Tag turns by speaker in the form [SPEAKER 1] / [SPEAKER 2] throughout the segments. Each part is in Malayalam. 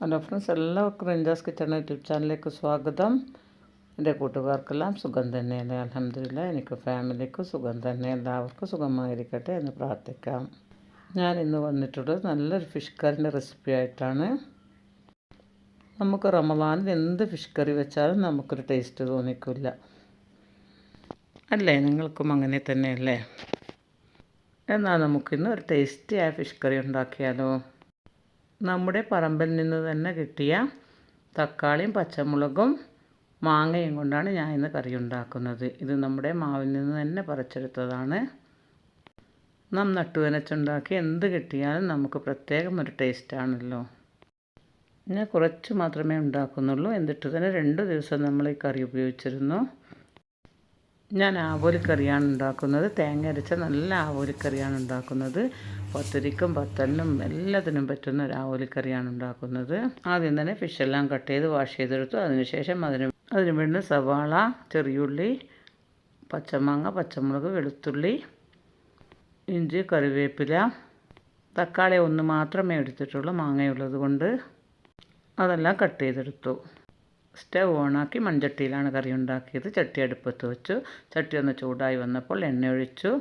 [SPEAKER 1] ഹലോ ഫ്രണ്ട്സ് എല്ലാവർക്കും റിഞ്ചാസ് കിച്ചൺ യൂട്യൂബ് ചാനലിലേക്ക് സ്വാഗതം. എന്റെ കൂട്ടുകാർക്കെല്ലാം സുഖം തന്നെയല്ലേ? അലഹമില്ല എനിക്ക് ഫാമിലിക്ക് സുഖം തന്നെ. എല്ലാവർക്കും സുഖമായിരിക്കട്ടെ എന്ന് പ്രാർത്ഥിക്കാം. ഞാൻ ഇന്ന് വന്നിട്ടുള്ളത് നല്ലൊരു ഫിഷ് കറിന്റെ റെസിപ്പി ആയിട്ടാണ്. നമുക്ക് റമദാനിൽ എന്ത് ഫിഷ് കറി വെച്ചാലും നമുക്കൊരു ടേസ്റ്റ് തോന്നിക്കില്ല അല്ലേ? നിങ്ങൾക്കും അങ്ങനെ തന്നെയല്ലേ? എന്നാൽ നമുക്കിന്ന് ഒരു ടേസ്റ്റിയായ ഫിഷ് കറി ഉണ്ടാക്കിയാലോ? നമ്മുടെ പറമ്പിൽ നിന്ന് തന്നെ കിട്ടിയ തക്കാളിയും പച്ചമുളകും മാങ്ങയും കൊണ്ടാണ് ഞാൻ ഇന്ന് കറി ഉണ്ടാക്കുന്നത്. ഇത് നമ്മുടെ മാവിൽ നിന്ന് തന്നെ പറിച്ചെടുത്തതാണ്. നാം നട്ടുവനച്ചുണ്ടാക്കി എന്ത് കിട്ടിയാലും നമുക്ക് പ്രത്യേകം ഒരു ടേസ്റ്റാണല്ലോ ഞാൻ കുറച്ച് മാത്രമേ ഉണ്ടാക്കുന്നുള്ളൂ. എന്നിട്ട് തന്നെ രണ്ട് ദിവസം നമ്മൾ ഈ കറി ഉപയോഗിച്ചിരുന്നു. ഞാൻ ആവോലിക്കറിയാണ് ഉണ്ടാക്കുന്നത്. തേങ്ങ അരച്ച നല്ല ആവോലിക്കറിയാണ് ഉണ്ടാക്കുന്നത്. പത്തരിക്കും പത്തലിനും എല്ലാത്തിനും പറ്റുന്ന ഒരു ആവോലിക്കറിയാണ് ഉണ്ടാക്കുന്നത്. ആദ്യം തന്നെ ഫിഷെല്ലാം കട്ട് ചെയ്ത് വാഷ് ചെയ്തെടുത്തു. അതിനുശേഷം അതിന് അതിന് വേണ്ടി സവാള ചെറിയുള്ളി പച്ചമാങ്ങ പച്ചമുളക് വെളുത്തുള്ളി ഇഞ്ചി കറിവേപ്പില തക്കാളി ഒന്ന് മാത്രമേ എടുത്തിട്ടുള്ളൂ മാങ്ങയുള്ളത് കൊണ്ട്. അതെല്ലാം കട്ട് ചെയ്തെടുത്തു. സ്റ്റവ് ഓണാക്കി മൺചട്ടിയിലാണ് കറി ഉണ്ടാക്കിയത്. ചട്ടി അടുപ്പത്ത് വെച്ചു. ചട്ടി ഒന്ന് ചൂടായി വന്നപ്പോൾ എണ്ണ ഒഴിച്ചു.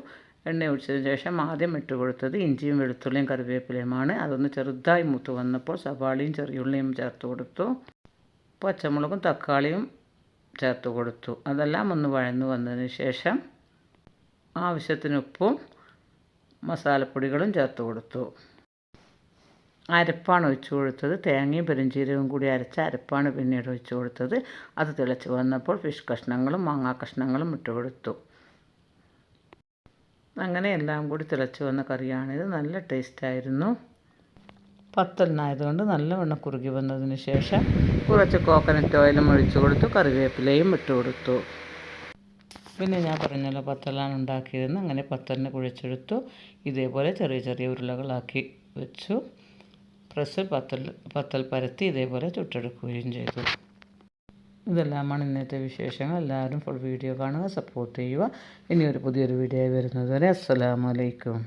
[SPEAKER 1] എണ്ണ ഒഴിച്ചതിന് ശേഷം ആദ്യം ഇട്ട് കൊടുത്തത് ഇഞ്ചിയും വെളുത്തുള്ളിയും കറിവേപ്പിലയുമാണ്. അതൊന്ന് ചെറുതായി മൂത്ത് വന്നപ്പോൾ സവാളയും ചെറിയുള്ളിയും ചേർത്ത് കൊടുത്തു. പച്ചമുളകും തക്കാളിയും ചേർത്ത് കൊടുത്തു. അതെല്ലാം ഒന്ന് വഴന്നു വന്നതിന് ശേഷം ആവശ്യത്തിന് ഉപ്പും മസാലപ്പൊടികളും ചേർത്ത് കൊടുത്തു. അരപ്പാണ് ഒഴിച്ചു കൊടുത്തത്. തേങ്ങയും പെരുംജീരകവും കൂടി അരച്ച അരപ്പാണ് പിന്നീട് ഒഴിച്ചു കൊടുത്തത്. അത് തിളച്ച് വന്നപ്പോൾ ഫിഷ് കഷ്ണങ്ങളും മാങ്ങാ കഷ്ണങ്ങളും ഇട്ട് കൊടുത്തു. അങ്ങനെ എല്ലാം കൂടി തിളച്ച് വന്ന കറിയാണിത്. നല്ല ടേസ്റ്റായിരുന്നു പത്തെണ്ണായതുകൊണ്ട് നല്ലവണ്ണം കുറുകി വന്നതിന് ശേഷം കുറച്ച് കോക്കനട്ട് ഓയിലും ഒഴിച്ചു കൊടുത്തു. കറിവേപ്പിലയും ഇട്ട് കൊടുത്തു. പിന്നെ ഞാൻ പറഞ്ഞല്ലോ പത്തെല്ലാം ഉണ്ടാക്കിയിരുന്നു അങ്ങനെ പത്തെണ്ണ കുഴിച്ചെടുത്തു. ഇതേപോലെ ചെറിയ ചെറിയ ഉരുളകളാക്കി വെച്ചു. പ്രസ് പത്തൽ പത്തൽ പരത്തി ഇതേപോലെ ചുട്ടെടുക്കുകയും ചെയ്തു. ഇതെല്ലാമാണ് ഇന്നത്തെ വിശേഷങ്ങൾ. എല്ലാവരും ഫുൾ വീഡിയോ കാണുക സപ്പോർട്ട് ചെയ്യുക. ഇനി ഒരു പുതിയൊരു വീഡിയോ വരുന്നത് വരെ അസ്സലാമലൈക്കും